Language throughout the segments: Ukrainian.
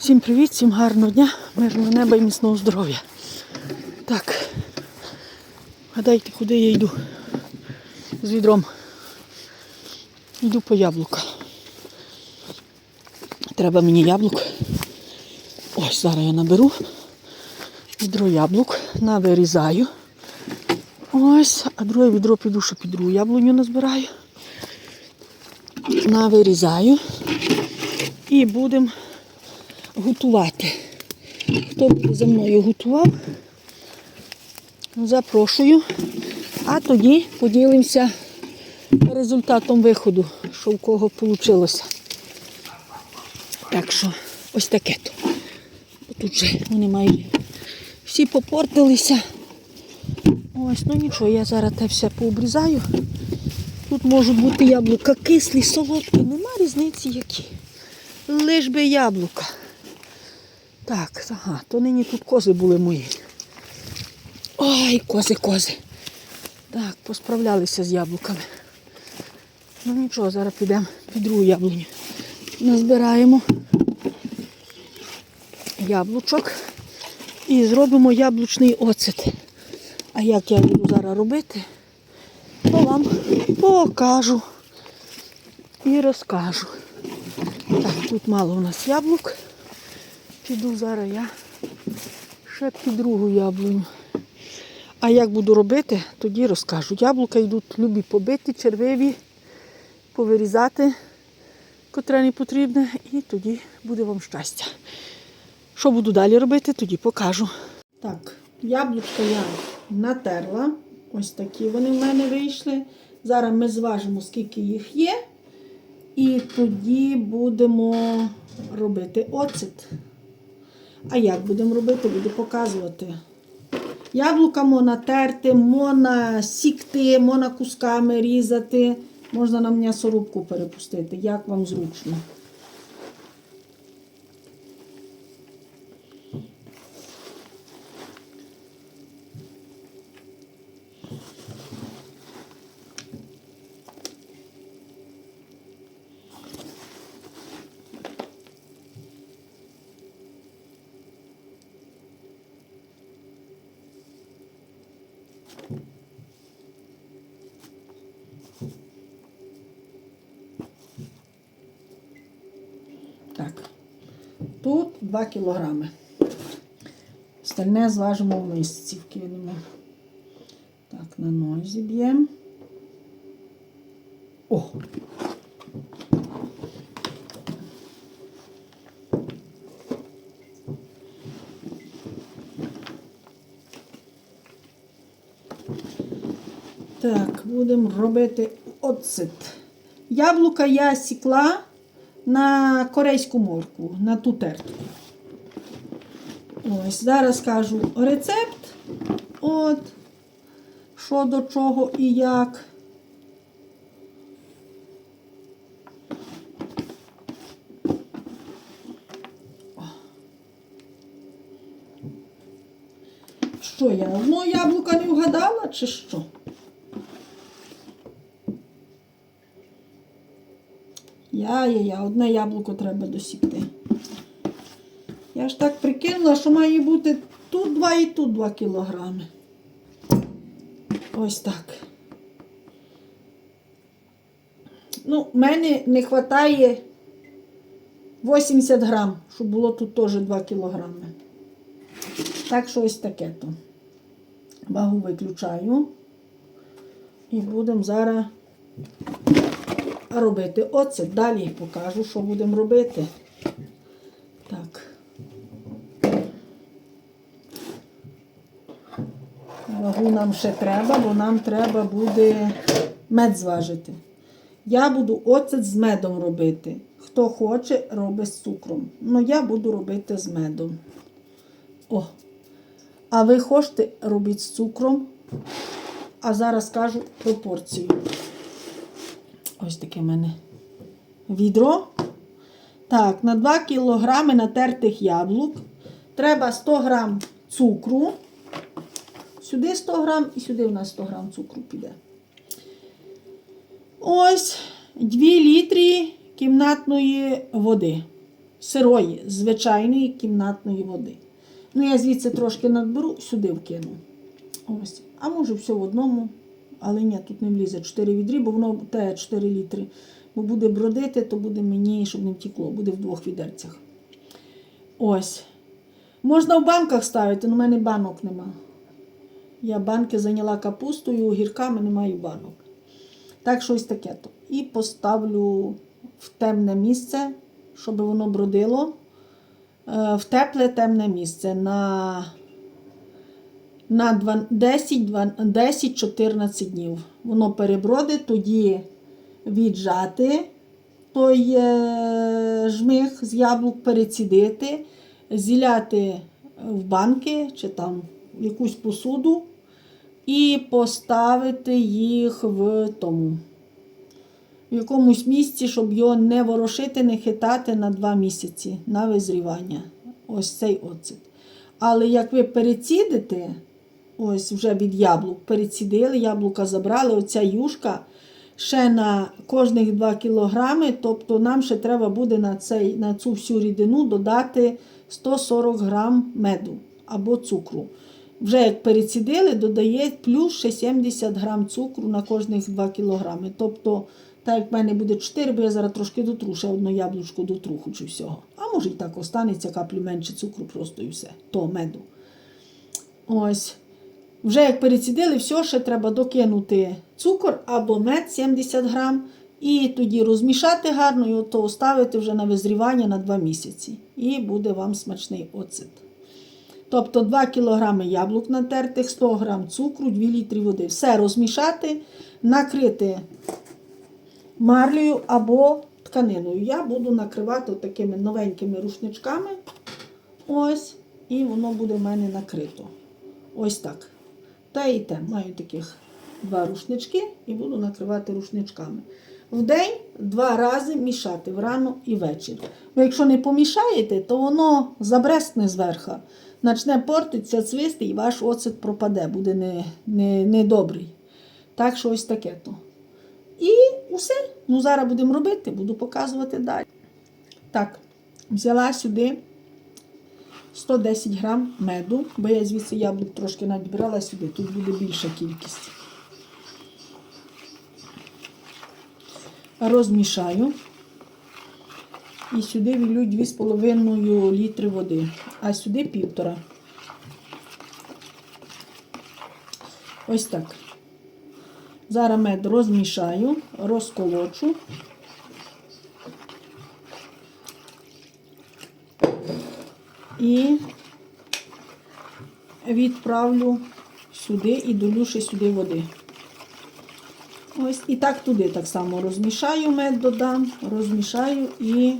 Всім привіт, всім гарного дня, мирного неба і міцного здоров'я. Так, гадайте, куди я йду з відром. Йду по яблука. Треба мені яблук. Ось зараз я наберу відро яблук, навирізаю. Ось, а друге відро піду, що під другу яблуню назбираю. Навирізаю і будемо готувати. Хто б за мною готував, запрошую. А тоді поділимося результатом виходу, що в кого вийшло. Так що ось таке то. Тут же вони мають всі попортилися. Ось, ну нічого, я зараз те все пообрізаю. Тут можуть бути яблука кислі, солодкі, нема різниці які. Лиш би яблука. Так, ага, то нині тут кози були мої. Ой, кози, кози. Так, посправлялися з яблуками. Ну нічого, зараз підемо під другу яблуню. Назбираємо яблучок і зробимо яблучний оцет. А як я буду зараз робити, то вам покажу і розкажу. Так, тут мало у нас яблук. Піду зараз я ще під другу яблуню. А як буду робити, тоді розкажу. Яблука йдуть любі побиті, червиві, повирізати, котре не потрібне, і тоді буде вам щастя. Що буду далі робити, тоді покажу. Так, яблучка я натерла. Ось такі вони в мене вийшли. Зараз ми зважимо, скільки їх є. І тоді будемо робити оцет. А як будемо робити, буду показувати. Яблука можна терти, можна сікти, можна кусками різати. Можна на м'ясорубку перепустити, як вам зручно. Так, тут 2 кілограми. Остальне зважимо в мисці, вкинемо. Так, на ноль зіб'ємо. О! Так, будемо робити оцет. Яблука я сікла на корейську моркву, на ту тертку. Ось, зараз кажу рецепт. От, що до чого і як. Що я? Одно яблука не вгадала, чи що? Я-я-я, одне яблуко треба досікти. Я ж так прикинула, що має бути тут 2 і тут 2 кілограми. Ось так. Ну, в мене не вистачає 80 грам, щоб було тут теж 2 кілограми. Так що ось таке то. Вагу виключаю. І будемо зараз робити оцет. Далі покажу, що будемо робити. Так. Вагу нам ще треба, бо нам треба буде мед зважити. Я буду оцет з медом робити. Хто хоче, робить з цукром. Ну, я буду робити з медом. О. А ви хочете робити з цукром? А зараз скажу пропорцію. Ось таке в мене відро. Так, на 2 кг натертих яблук треба 100 г цукру. Сюди 100 г і сюди у нас 100 г цукру піде. Ось 2 літри кімнатної води. сирої, звичайної кімнатної води. Ну, я звідси трошки надберу, сюди вкину. Ось. А може все в одному, але ні, тут не влізе 4 відрі, бо воно те 4 літри. Бо буде бродити, то буде мені, щоб не втекло, буде в двох відерцях. Ось. Можна в банках ставити, але в мене банок нема. Я банки зайняла капустою, огірками не маю банок. Так що ось таке то. І поставлю в темне місце, щоб воно бродило. Е, В тепле темне місце на, на 10 два- 10-14 днів. Воно перебродить, тоді віджати той е, жмих з яблук, перецідити, зіляти в банки чи там в якусь посуду і поставити їх в тому. В якомусь місці, щоб його не ворошити, не хитати на 2 місяці на визрівання. Ось цей оцет. Але як ви перецідите, ось вже від яблук, перецідили, яблука забрали, оця юшка ще на кожних 2 кілограми, тобто нам ще треба буде на, цей, на цю всю рідину додати 140 грам меду або цукру. Вже як перецідили, додає плюс ще 70 грам цукру на кожних 2 кілограми. Тобто, так як в мене буде 4, бо я зараз трошки дотру, ще одно яблучко дотру хочу всього. А може і так останеться каплю менше цукру, просто і все. То меду. Ось. Вже як перецідили, все, ще треба докинути цукор або мед 70 грам. І тоді розмішати гарно і ото оставити вже на визрівання на 2 місяці. І буде вам смачний оцет. Тобто 2 кг яблук натертих, 100 г цукру, 2 літри води. Все розмішати, накрити марлею або тканиною. Я буду накривати такими новенькими рушничками. Ось, і воно буде в мене накрито. Ось так. Та і. Маю таких два рушнички і буду накривати рушничками. В день два рази мішати врано і ввечері. Бо якщо не помішаєте, то воно забресне зверху. Начне портитися, цвисти, і ваш оцет пропаде, буде не, не, недобрий. Так що ось таке то. І усе. Ну, зараз будемо робити, буду показувати далі. Так, взяла сюди 110 грам меду, бо я звідси яблук трошки надбирала сюди, тут буде більша кількість. Розмішаю. І сюди вілю 2,5 літри води, а сюди півтора. Ось так. Зараз мед розмішаю, розколочу. І відправлю сюди і долю ще сюди води. Ось і так туди так само розмішаю мед додам, розмішаю і,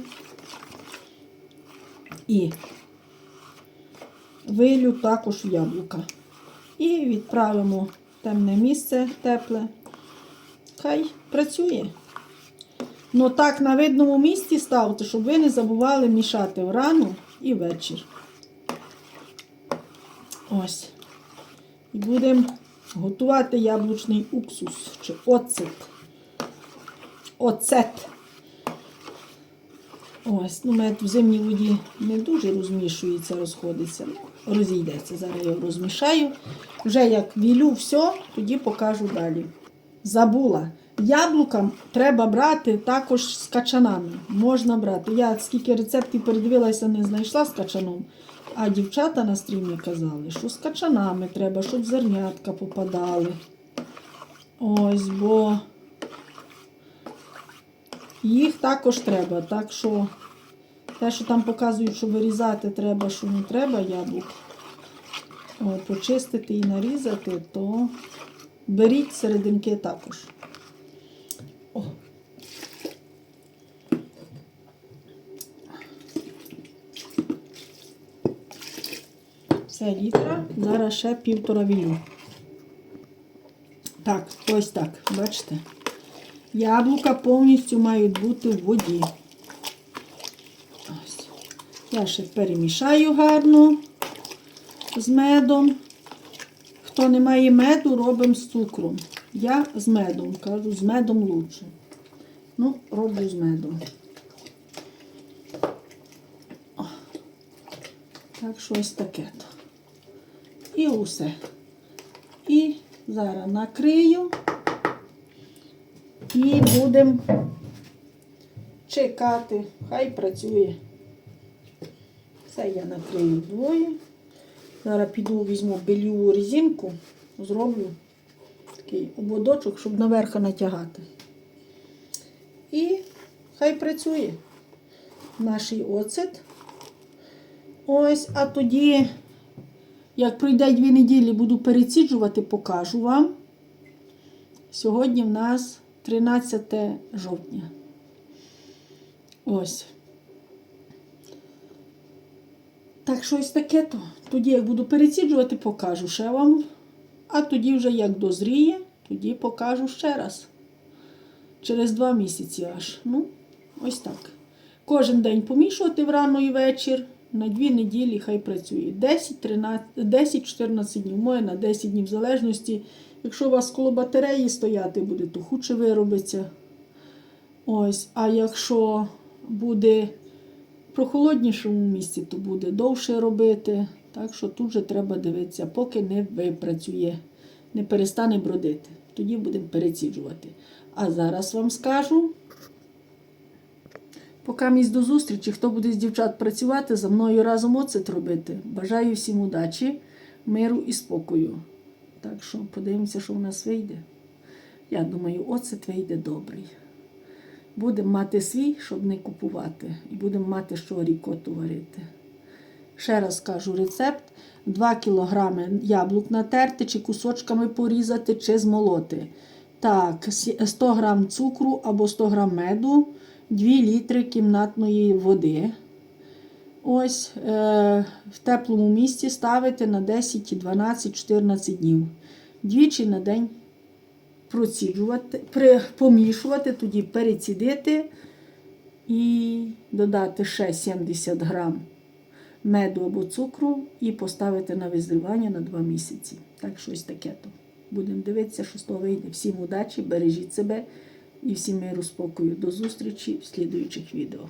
і вилю також в яблука. І відправимо в темне місце тепле. Хай працює. Ну так на видному місці ставте, щоб ви не забували мішати врану і вечір. Ось. І будемо готувати яблучний уксус чи оцет. Оцет. Ось, ну, мед в зимній воді не дуже розмішується, розходиться. Ну, розійдеться. Зараз я його розмішаю. Вже як вілю все, тоді покажу далі. Забула. Яблука треба брати також з качанами. Можна брати. Я скільки рецептів передивилася, не знайшла з качаном. А дівчата на стрімі казали, що з качанами треба, щоб зернятка попадали. Ось, бо їх також треба. Так що те, що там показують, що вирізати треба, що не треба яблук, почистити і нарізати, то беріть серединки також. Це літра, зараз ще півтора вілю. Так, ось так, бачите? Яблука повністю мають бути в воді. Ось. Я ще перемішаю гарно з медом. Хто не має меду, робимо з цукром. Я з медом, кажу, з медом лучше. Ну, роблю з медом. Так що ось таке то. І усе. І зараз накрию. І будемо чекати. Хай працює. Це я накрию двоє. Зараз піду візьму бельову резинку, зроблю такий ободочок, щоб наверх натягати. І хай працює наш оцет. Ось, а тоді, як пройде дві неділі, буду переціджувати, покажу вам. Сьогодні в нас 13 жовтня. Ось. Так, щось таке то. Тоді, як буду переціджувати, покажу ще вам. А тоді, вже як дозріє, тоді покажу ще раз. Через два місяці аж. Ну, ось так. Кожен день помішувати врано і вечір. На дві неділі хай працює. 10-14 днів. Моє на 10 днів в залежності. Якщо у вас коло батареї стояти буде, то худше виробиться. Ось. А якщо буде в прохолоднішому місці, то буде довше робити. Так що тут же треба дивитися, поки не випрацює, не перестане бродити. Тоді будемо переціджувати. А зараз вам скажу. Поки місь до зустрічі, хто буде з дівчат працювати, за мною разом оцет робити. Бажаю всім удачі, миру і спокою. Так що подивимося, що в нас вийде. Я думаю, оцет вийде добрий. Будемо мати свій, щоб не купувати, і будемо мати, що рікоту варити. Ще раз кажу рецепт: 2 кг яблук натерти, чи кусочками порізати, чи змолоти. Так, 100 г цукру або 100 г меду, 2 літри кімнатної води. Ось е, в теплому місці ставити на 10, 12, 14 днів. Двічі на день проціджувати, при, помішувати, тоді перецідити і додати ще 70 грам меду або цукру і поставити на визрівання на 2 місяці. Так, щось таке то. Будемо дивитися, що з того вийде. Всім удачі, бережіть себе і всім миру спокою. До зустрічі в слідуючих відео.